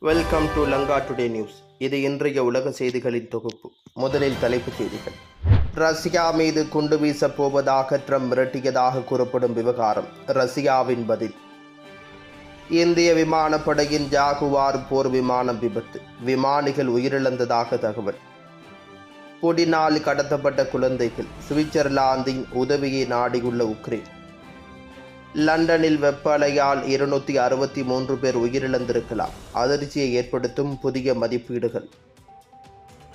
Welcome to Lanka today news இது இன்றைய உலக செய்திகளின் தொகுப்பு. முதலில் தலைப்புச் செய்திகள். ரஷ்யா மீது குண்டு வீசப் போவதாக ட்ரம்ப் மிரட்டியதாக கூறப்படும் விவகாரம். ரஷ்யாவின் பதில். இந்திய விமானப்படையின் ஜாகுவார் போர் விமானம் விபத்து. விமானிகள் உயிரிழந்ததாக தகவல். புடினால் கடத்தப்பட்ட குழந்தைகள். சுவிட்சர்லாந்தின் உதவியை நாடியுள்ள உக்ரைன். லண்டனில் வெப்ப அலையால் இருநூத்தி அறுபத்தி மூன்று பேர் உயிரிழந்திருக்கலாம். அதிர்ச்சியை ஏற்படுத்தும் புதிய மதிப்பீடுகள்.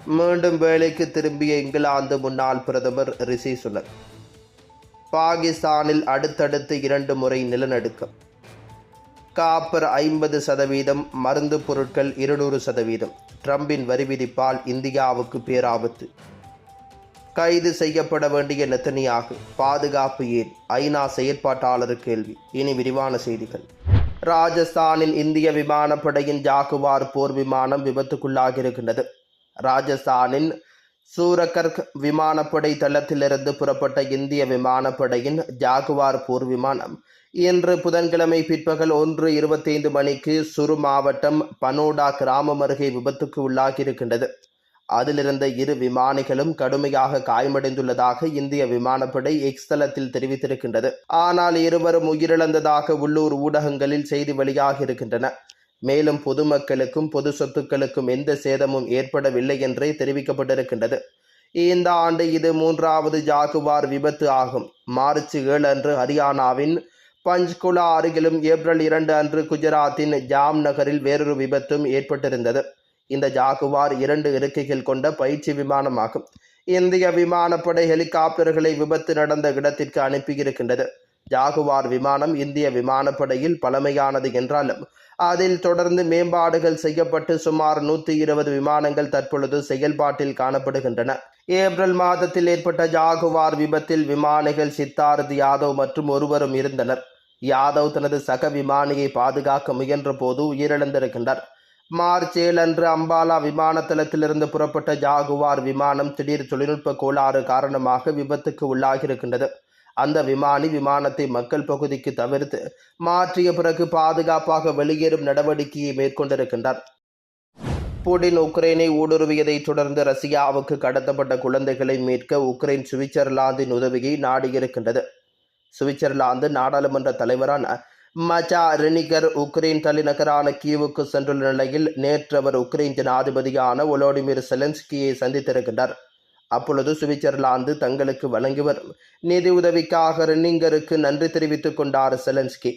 மீண்டும் வேலைக்கு திரும்பிய இங்கிலாந்து முன்னாள் பிரதமர் ரிஷி சுனக். பாகிஸ்தானில் அடுத்தடுத்து இரண்டு முறை நிலநடுக்கம். காப்பர் ஐம்பது சதவீதம் மருந்து பொருட்கள் இருநூறு சதவீதம். ட்ரம்பின் வரி விதிப்பால் இந்தியாவுக்கு பேராபத்து. கைது செய்யப்பட வேண்டிய நெத்தனியாகு. பாதுகாப்பு ஏன்? ஐநா செயற்பாட்டாளர் கேள்வி. இனி விரிவான செய்திகள். ராஜஸ்தானில் இந்திய விமானப்படையின் ஜாகுவார் போர் விமானம் விபத்துக்குள்ளாகியிருக்கின்றது. ராஜஸ்தானின் சூரகர்க் விமானப்படை தளத்திலிருந்து புறப்பட்ட இந்திய விமானப்படையின் ஜாகுவார் போர் விமானம் இன்று புதன்கிழமை பிற்பகல் ஒன்று இருபத்தைந்து மணிக்கு சுரு மாவட்டம் பனோடா கிராமம் அருகே விபத்துக்கு உள்ளாகியிருக்கின்றது. அதிலிருந்த இரு விமானிகளும் கடுமையாக காயமடைந்துள்ளதாக இந்திய விமானப்படை எக்ஸ் தளத்தில் தெரிவித்திருக்கின்றது. ஆனால் இருவரும் உயிரிழந்ததாக உள்ளூர் ஊடகங்களில் செய்தி வெளியாக இருக்கின்றன மேலும் பொதுமக்களுக்கும் பொது சொத்துக்களுக்கும் எந்த சேதமும் ஏற்படவில்லை என்றே தெரிவிக்கப்பட்டிருக்கின்றது. இந்த ஆண்டு இது மூன்றாவது ஜாகுவார் விபத்து ஆகும். மார்ச் ஏழு அன்று ஹரியானாவின் பஞ்ச்குலா அருகிலும் ஏப்ரல் இரண்டு அன்று குஜராத்தின் ஜாம் நகரில் வேறொரு விபத்தும் ஏற்பட்டிருந்தது. இந்த ஜாகுவார் இரண்டு இருக்கைகள் கொண்ட பயிற்சி விமானமாகும். இந்திய விமானப்படை ஹெலிகாப்டர்களை விபத்து நடந்த இடத்திற்கு அனுப்பியிருக்கின்றது. ஜாகுவார் விமானம் இந்திய விமானப்படையில் பழமையானது என்றாலும் அதில் தொடர்ந்து மேம்பாடுகள் செய்யப்பட்டு சுமார் நூற்றி இருபது விமானங்கள் தற்பொழுது செயல்பாட்டில் காணப்படுகின்றன. ஏப்ரல் மாதத்தில் ஏற்பட்ட ஜாகுவார் விபத்தில் விமானிகள் சித்தார்த் யாதவ் மற்றும் ஒருவரும் இருந்தனர். யாதவ் தனது சக விமானியை பாதுகாக்க முயன்ற போது உயிரிழந்திருக்கின்றார். மார்ச் ஏழு அன்று அம்பாலா விமானத்தளத்திலிருந்து புறப்பட்ட ஜாகுவார் விமானம் திடீர் தொழில்நுட்ப கோளாறு காரணமாக விபத்துக்கு உள்ளாகியிருக்கின்றது. அந்த விமானி விமானத்தை மக்கள் பகுதிக்கு தவிர்த்து மாற்றிய பிறகு பாதுகாப்பாக வெளியேறும் நடவடிக்கையை மேற்கொண்டிருக்கின்றார். புடின் உக்ரைனை ஊடுருவியதைத் தொடர்ந்து ரஷ்யாவுக்கு கடத்தப்பட்ட குழந்தைகளை மீட்க உக்ரைன் சுவிட்சர்லாந்தின் உதவியை நாடியிருக்கின்றது. சுவிட்சர்லாந்து நாடாளுமன்ற தலைவரான மச்சா ரெனிகர் உக்ரைன் தலைநகரான கீவுக்கு சென்றுள்ள நிலையில் நேற்று அவர் உக்ரைன் ஜனாதிபதியான ஒலோடிமிர் செலன்ஸ்கியை சந்தித்திருக்கின்றார். அப்பொழுது சுவிட்சர்லாந்து தங்களுக்கு வழங்கி வரும் நிதி உதவிக்காக ரெனிங்கருக்கு நன்றி தெரிவித்துக் கொண்டார் செலன்ஸ்கி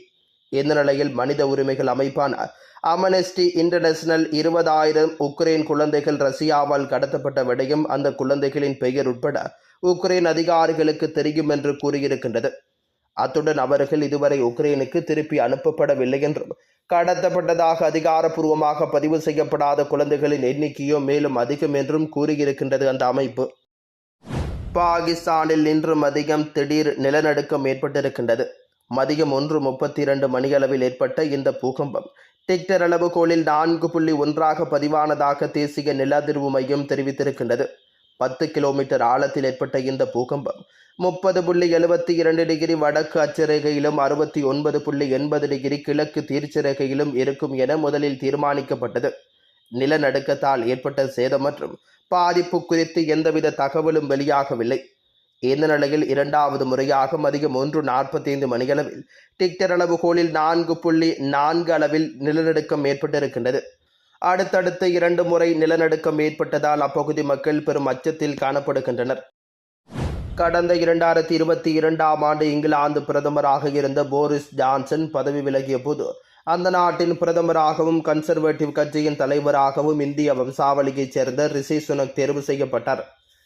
இந்த நிலையில் மனித உரிமைகள் அமைப்பான அமனெஸ்டி இன்டர்நேஷனல் இருபதாயிரம் உக்ரைன் குழந்தைகள் ரஷ்யாவால் கடத்தப்பட்ட விடயம் அந்த குழந்தைகளின் பெயர் உட்பட உக்ரைன் அதிகாரிகளுக்கு தெரியும் என்று கூறியிருக்கின்றது. அத்துடன் அவர்கள் இதுவரை உக்ரைனுக்கு திருப்பி அனுப்பப்படவில்லை என்றும் கடத்தப்பட்டதாக அதிகாரப்பூர்வமாக பதிவு செய்யப்படாத குழந்தைகளின் எண்ணிக்கையோ மேலும் அதிகம் என்றும் கூறியிருக்கின்றது அந்த அமைப்பு. பாகிஸ்தானில் இன்று மதியம் திடீர் நிலநடுக்கம் ஏற்பட்டிருக்கின்றது. மதியம் ஒன்று முப்பத்தி இரண்டு மணியளவில் ஏற்பட்ட இந்த பூகம்பம் டிக்டர் அளவுகோலில் நான்கு புள்ளி ஒன்றாக பதிவானதாக தேசிய நில அதிர்வு மையம் தெரிவித்திருக்கின்றது. பத்து கிலோமீட்டர் ஆழத்தில் ஏற்பட்ட இந்த பூகம்பம் முப்பது புள்ளி எழுபத்தி இரண்டு டிகிரி வடக்கு அச்சரேகையிலும் அறுபத்தி ஒன்பது புள்ளி எண்பது டிகிரி கிழக்கு தீர்ச்சிரேகையிலும் இருக்கும் என முதலில் தீர்மானிக்கப்பட்டது. நிலநடுக்கத்தால் ஏற்பட்ட சேதம் மற்றும் பாதிப்பு குறித்து எந்தவித தகவலும் வெளியாகவில்லை. இந்த நிலையில் இரண்டாவது முறையாக மதியம் ஒன்று நாற்பத்தைந்து மணியளவில் டிக்டர் அளவுகோலில் நான்கு புள்ளி நான்கு அளவில் நிலநடுக்கம் ஏற்பட்டிருக்கின்றது. அடுத்தடுத்து இரண்டு முறை நிலநடுக்கம் ஏற்பட்டதால் அப்பகுதி மக்கள் பெரும் அச்சத்தில் காணப்படுகின்றனர். கடந்த இரண்டாயிரத்தி இருபத்தி இரண்டாம் ஆண்டு இங்கிலாந்து பிரதமராக இருந்த போரிஸ் ஜான்சன் பதவி விலகிய போது அந்த நாட்டின் பிரதமராகவும் கன்சர்வேட்டிவ் கட்சியின் தலைவராகவும் இந்திய வம்சாவளியைச் சேர்ந்த ரிஷி சுனக் தேர்வு செய்யப்பட்டார்.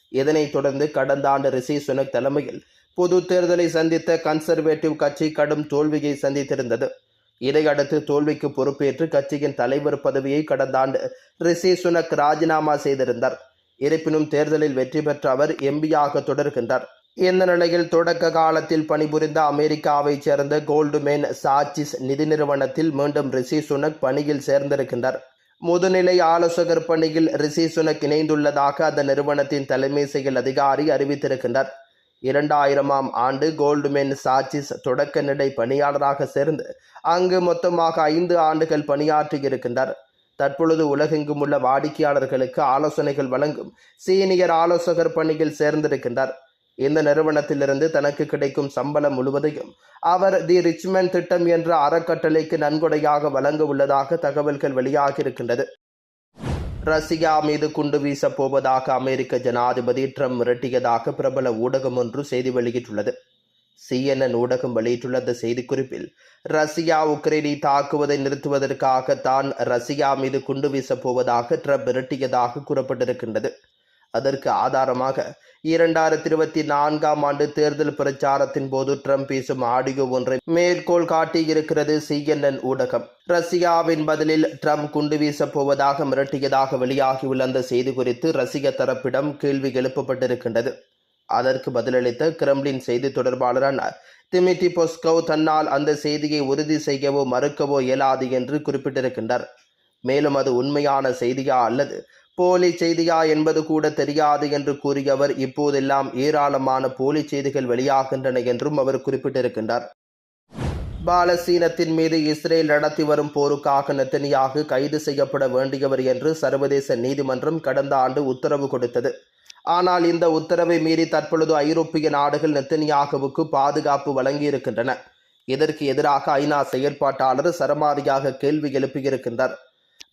இதனைத் தொடர்ந்து கடந்த ஆண்டு ரிஷி சுனக் தலைமையில் பொது தேர்தலை சந்தித்த கன்சர்வேட்டிவ் கட்சி கடும் தோல்வியை சந்தித்திருந்தது. இதையடுத்து தோல்விக்கு பொறுப்பேற்று கட்சியின் தலைவர் பதவியை கடந்த ஆண்டு ரிஷி சுனக் ராஜினாமா செய்திருந்தார். இருப்பினும் தேர்தலில் வெற்றி பெற்ற அவர் எம்பியாக தொடர்கின்றார். இந்த நிலையில் தொடக்க காலத்தில் பணிபுரிந்த அமெரிக்காவைச் சேர்ந்த கோல்டுமேன் சாச்சிஸ் நிதி நிறுவனத்தில் மீண்டும் ரிஷி சுனக் பணியில் சேர்ந்திருக்கின்றார். முதுநிலை ஆலோசகர் பணியில் ரிஷி சுனக் இணைந்துள்ளதாக அந்த நிறுவனத்தின் தலைமை செயல் அதிகாரி அறிவித்திருக்கின்றார். இரண்டாயிரமாம் ஆண்டு கோல்டுமேன் சாச்சிஸ் தொடக்க நிலை பணியாளராக சேர்ந்து அங்கு மொத்தமாக ஐந்து ஆண்டுகள் பணியாற்றியிருக்கின்றார். தற்பொழுது உலகெங்கும் உள்ள வாடிக்கையாளர்களுக்கு ஆலோசனைகள் வழங்கும் சீனியர் ஆலோசகர் பணியில் சேர்ந்திருக்கின்றார். இந்த நிறுவனத்திலிருந்து தனக்கு கிடைக்கும் சம்பளம் முழுவதையும் அவர் தி ரிச்மேன் திட்டம் என்ற அறக்கட்டளைக்கு நன்கொடையாக வழங்க உள்ளதாக தகவல்கள் வெளியாகியிருக்கின்றது. ரஷ்யா மீது குண்டு வீசப் போவதாக அமெரிக்க ஜனாதிபதி ட்ரம்ப் மிரட்டியதாக பிரபல ஊடகம் ஒன்று செய்தி வெளியிட்டுள்ளது. சிஎன்என் ஊடகம் வெளியிட்டுள்ள அந்த செய்திக்குறிப்பில் ரஷ்யா உக்ரைனை தாக்குவதை நிறுத்துவதற்காக தான் ரஷ்யா மீது குண்டு வீசப் போவதாக ட்ரம்ப் மிரட்டியதாக கூறப்பட்டிருக்கின்றது. அதற்கு ஆதாரமாக இரண்டாயிரத்தி இருபத்தி நான்காம் ஆண்டு தேர்தல் பிரச்சாரத்தின் போது ட்ரம்ப் பேசும் ஆடியோ ஒன்றை மேற்கோள் காட்டியிருக்கிறது சிஎன்என் ஊடகம். ரஷ்யாவின் பதிலில் ட்ரம்ப் குண்டு வீசப் போவதாக மிரட்டியதாக வெளியாகியுள்ள அந்த செய்தி குறித்து ரஷ்ய தரப்பிடம் கேள்வி எழுப்பப்பட்டிருக்கின்றது. அதற்கு பதிலளித்த கிரெம்ளின் செய்தி தொடர்பாளரான திமிட்டி பொஸ்கவ் தன்னால் அந்த செய்தியை உறுதி செய்யவோ மறுக்கவோ இயலாது என்று குறிப்பிட்டிருக்கின்றார். மேலும் அது உண்மையான செய்தியா அல்லது போலி செய்தியா என்பது கூட தெரியாது என்று கூறியவர் இப்போதெல்லாம் ஏராளமான போலி செய்திகள் வெளியாகின்றன என்றும் அவர் குறிப்பிட்டிருக்கின்றார். பாலஸ்தீனத்தின் மீது இஸ்ரேல் நடத்தி வரும் போருக்காக நெத்தனியாக கைது செய்யப்பட வேண்டியவர் என்று சர்வதேச நீதிமன்றம் கடந்த ஆண்டு உத்தரவு கொடுத்தது. ஆனால் இந்த உத்தரவை மீறி தற்பொழுது ஐரோப்பிய நாடுகள் நெத்தனியாகவுக்கு பாதுகாப்பு வழங்கியிருக்கின்றன. இதற்கு எதிராக ஐநா செயற்பாட்டாளர் சரமாரியாக கேள்வி எழுப்பியிருக்கின்றார்.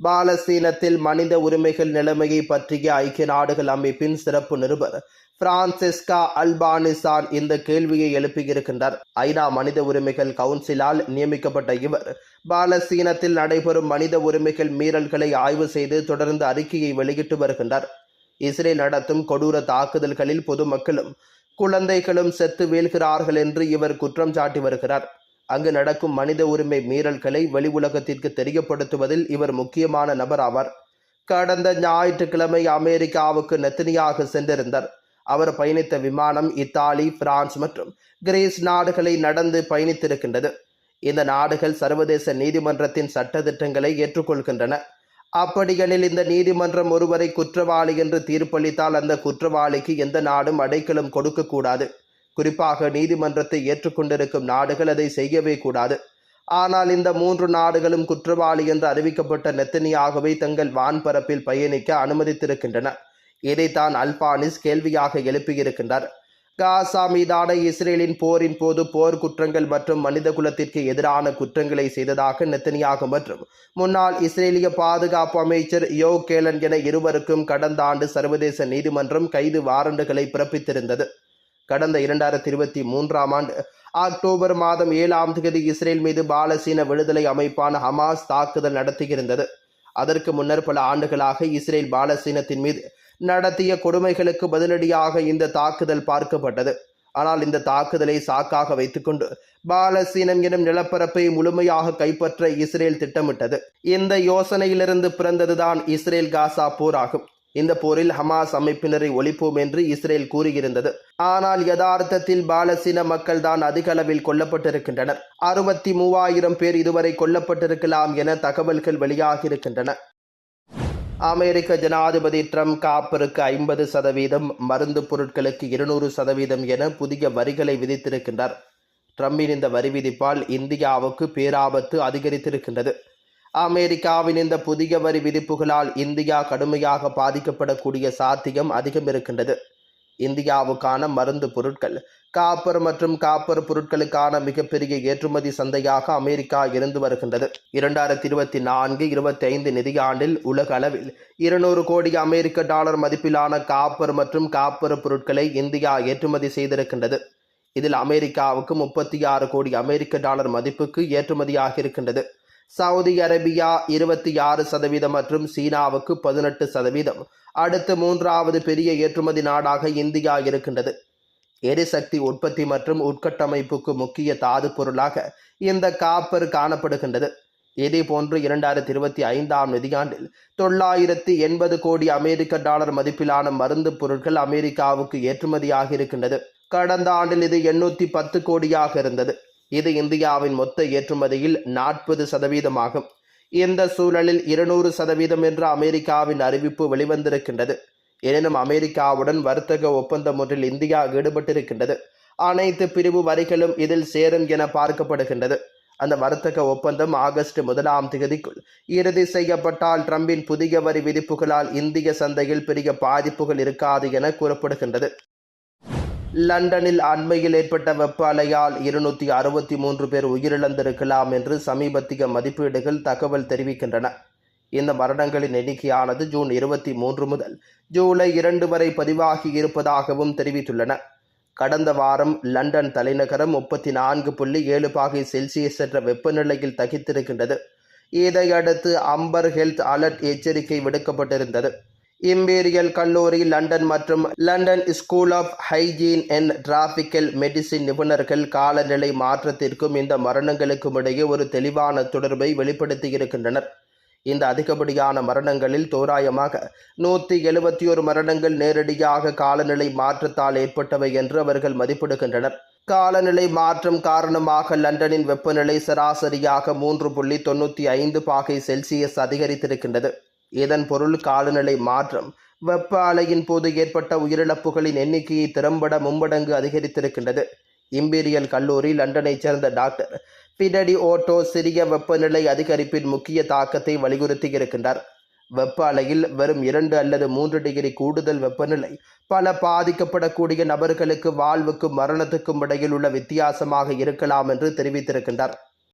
பாலஸ்தீனத்தில் மனித உரிமைகள் நிலைமையை பற்றிய ஐக்கிய நாடுகள் அமைப்பின் சிறப்பு நிருபர் பிரான்சிஸ்கா அல்பானிசான் இந்த கேள்வியை எழுப்பியிருக்கின்றார். ஐநா மனித உரிமைகள் கவுன்சிலால் நியமிக்கப்பட்ட இவர் பாலஸ்தீனத்தில் நடைபெறும் மனித உரிமைகள் மீறல்களை ஆய்வு செய்து தொடர்ந்து அறிக்கையை வெளியிட்டு வருகின்றார். இஸ்ரேல் நடத்தும் கொடூர தாக்குதல்களில் பொதுமக்களும் குழந்தைகளும் செத்து வீழ்கிறார்கள் என்று இவர் குற்றம் சாட்டி வருகிறார். அங்கு நடக்கும் மனித உரிமை மீறல்களை வெளி உலகத்திற்கு தெரியப்படுத்துவதில் இவர் முக்கியமான நபர் ஆவார் கடந்த ஞாயிற்றுக்கிழமை அமெரிக்காவுக்கு நெத்தனியாக சென்றிருந்தார். அவர் பயணித்த விமானம் இத்தாலி பிரான்ஸ் மற்றும் கிரீஸ் நாடுகளை நடந்து பயணித்திருக்கின்றது. இந்த நாடுகள் சர்வதேச நீதிமன்றத்தின் சட்டத்திட்டங்களை ஏற்றுக்கொள்கின்றன. அப்படியெனில் இந்த நீதிமன்றம் ஒருவரை குற்றவாளி என்று தீர்ப்பளித்தால் அந்த குற்றவாளிக்கு எந்த நாடும் அடைக்கலம் கொடுக்கக்கூடாது குறிப்பாக நீதிமன்றத்தை ஏற்றுக்கொண்டிருக்கும் நாடுகள் அதை செய்யவே கூடாது. ஆனால் இந்த மூன்று நாடுகளும் குற்றவாளி என்று அறிவிக்கப்பட்ட நெத்தனியாகவே தங்கள் வான்பரப்பில் பயணிக்க அனுமதித்திருக்கின்றன. இதைத்தான் அல்பானிஸ் கேள்வியாக எழுப்பியிருக்கின்றார். காசா மீதான இஸ்ரேலின் போரின் போது போர் குற்றங்கள் மற்றும் மனித குலத்திற்கு எதிரான குற்றங்களை செய்ததாக நெத்தனியாக மற்றும் முன்னாள் இஸ்ரேலிய பாதுகாப்பு அமைச்சர் யோ கேலன் என இருவருக்கும் கடந்த ஆண்டு சர்வதேச நீதிமன்றம் கைது வாரண்டுகளை பிறப்பித்திருந்தது. கடந்த இரண்டாயிரத்தி இருபத்தி மூன்றாம் ஆண்டு அக்டோபர் மாதம் ஏழாம் தேதி இஸ்ரேல் மீது பாலசீன விடுதலை அமைப்பான ஹமாஸ் தாக்குதல் நடத்தியிருந்தது. அதற்கு முன்னர் பல ஆண்டுகளாக இஸ்ரேல் பாலசீனத்தின் மீது நடத்திய கொடுமைகளுக்கு பதிலடியாக இந்த தாக்குதல் பார்க்கப்பட்டது. ஆனால் இந்த தாக்குதலை சாக்காக வைத்துக்கொண்டு பாலசீனம் எனும் நிலப்பரப்பை முழுமையாக கைப்பற்ற இஸ்ரேல் திட்டமிட்டது. இந்த யோசனையிலிருந்து பிறந்ததுதான் இஸ்ரேல் காசா போர் ஆகும். இந்த போரில் ஹமாஸ் அமைப்பினரை ஒழிப்போம் என்று இஸ்ரேல் கூறியிருந்தது. ஆனால் யதார்த்தத்தில் பாலசீன மக்கள் தான் அதிக அளவில் கொல்லப்பட்டிருக்கின்றனர். அறுபத்தி மூவாயிரம் பேர் இதுவரை கொல்லப்பட்டிருக்கலாம் என தகவல்கள் வெளியாகியிருக்கின்றன. அமெரிக்க ஜனாதிபதி ட்ரம்ப் காப்பருக்கு ஐம்பது சதவீதம் மருந்து பொருட்களுக்கு இருநூறு சதவீதம் என புதிய வரிகளை விதித்திருக்கின்றார். ட்ரம்பின் இந்த வரி விதிப்பால் இந்தியாவுக்கு பேராபத்து அதிகரித்திருக்கின்றது. அமெரிக்காவின் இந்த புதிய வரி விதிப்புகளால் இந்தியா கடுமையாக பாதிக்கப்படக்கூடிய சாத்தியம் அதிகம் இருக்கின்றது. இந்தியாவுக்கான மருந்து பொருட்கள் காப்பர் மற்றும் காப்பர் பொருட்களுக்கான மிகப்பெரிய ஏற்றுமதி சந்தையாக அமெரிக்கா இருந்து வருகின்றது. இரண்டாயிரத்தி இருபத்தி நான்கு இருபத்தி ஐந்து நிதியாண்டில் உலக அளவில் இருநூறு கோடி அமெரிக்க டாலர் மதிப்பிலான காப்பர் மற்றும் காப்பர் பொருட்களை இந்தியா ஏற்றுமதி செய்திருக்கின்றது. இதில் அமெரிக்காவுக்கு முப்பத்தி ஆறு கோடி அமெரிக்க டாலர் மதிப்புக்கு ஏற்றுமதியாக இருக்கின்றது. சவுதி அரேபியா இருபத்தி ஆறு சதவீதம் மற்றும் சீனாவுக்கு பதினெட்டு சதவீதம். அடுத்து மூன்றாவது பெரிய ஏற்றுமதி நாடாக இந்தியா இருக்கின்றது. எரிசக்தி உற்பத்தி மற்றும் உட்கட்டமைப்புக்கு முக்கிய தாது பொருளாக இந்த காப்பர் காணப்படுகின்றது. இதே போன்று இரண்டாயிரத்தி இருபத்தி ஐந்தாம் நிதியாண்டில் தொள்ளாயிரத்தி எண்பது கோடி அமெரிக்க டாலர் மதிப்பிலான மருந்து பொருட்கள் அமெரிக்காவுக்கு ஏற்றுமதியாக இருக்கின்றது. கடந்த ஆண்டில் இது எண்ணூற்றி பத்து கோடியாக இருந்தது. இது இந்தியாவின் மொத்த ஏற்றுமதியில் நாற்பது சதவீதமாகும். இந்த சூழலில் இருநூறு சதவீதம் என்ற அமெரிக்காவின் அறிவிப்பு வெளிவந்திருக்கின்றது. எனினும் அமெரிக்காவுடன் வர்த்தக ஒப்பந்தம் ஒன்றில் இந்தியா ஈடுபட்டிருக்கின்றது. அனைத்து பிரிவு வரிகளும் இதில் சேரும் என பார்க்கப்படுகின்றது. அந்த வர்த்தக ஒப்பந்தம் ஆகஸ்ட் முதலாம் தேதிக்குள் இறுதி செய்யப்பட்டால் ட்ரம்பின் புதிய வரி விதிப்புகளால் இந்திய சந்தையில் பெரிய பாதிப்புகள் இருக்காது என கூறப்படுகின்றது. லண்டனில் அண்மையில் ஏற்பட்ட வெப்ப அலையால் இருநூற்றி அறுபத்தி மூன்று பேர் உயிரிழந்திருக்கலாம் என்று சமீபத்திய மதிப்பீடுகள் தகவல் தெரிவிக்கின்றன. இந்த மரணங்களின் எண்ணிக்கையானது ஜூன் இருபத்தி மூன்று முதல் ஜூலை இரண்டு வரை பதிவாகி இருப்பதாகவும் தெரிவித்துள்ளன. கடந்த வாரம் லண்டன் தலைநகரம் முப்பத்தி நான்கு புள்ளி ஏழு பாகை செல்சியஸ் என்ற வெப்பநிலையில் தகித்திருக்கின்றது. இதையடுத்து அம்பர் ஹெல்த் அலர்ட் எச்சரிக்கை விடுக்கப்பட்டிருந்தது. இம்பீரியல் கல்லூரி லண்டன் மற்றும் London school of hygiene and tropical medicine நிபுணர்கள் காலநிலை மாற்றத்திற்கும் இந்த மரணங்களுக்கும் இடையே ஒரு தெளிவான தொடர்பை வெளிப்படுத்தியிருக்கின்றனர். இந்த அதிகப்படியான மரணங்களில் தோராயமாக நூற்றி எழுபத்தி ஒரு மரணங்கள் நேரடியாக காலநிலை மாற்றத்தால் ஏற்பட்டவை என்று அவர்கள் மதிப்பிடுகின்றனர். காலநிலை மாற்றம் காரணமாக லண்டனின் வெப்பநிலை சராசரியாக மூன்று புள்ளி தொண்ணூற்றி ஐந்து பாகை செல்சியஸ் அதிகரித்திருக்கின்றது. இதன் பொருள் காலநிலை மாற்றம் வெப்ப அலையின் போது ஏற்பட்ட உயிரிழப்புகளின் எண்ணிக்கையை திறம்பட மும்மடங்கு அதிகரித்திருக்கின்றது. இம்பீரியல் கல்லூரி லண்டனைச் சேர்ந்த டாக்டர். பிடடி ஓட்டோ சிறிய வெப்பநிலை அதிகரிப்பின் முக்கிய தாக்கத்தை வலியுறுத்தியிருக்கின்றார் வெப்ப அலையில் வெறும் இரண்டு அல்லது மூன்று டிகிரி கூடுதல் வெப்பநிலை பல பாதிக்கப்படக்கூடிய நபர்களுக்கு வாழ்வுக்கும் மரணத்துக்கும் இடையில் உள்ள வித்தியாசமாக இருக்கலாம் என்று தெரிவித்திருக்கின்றார்.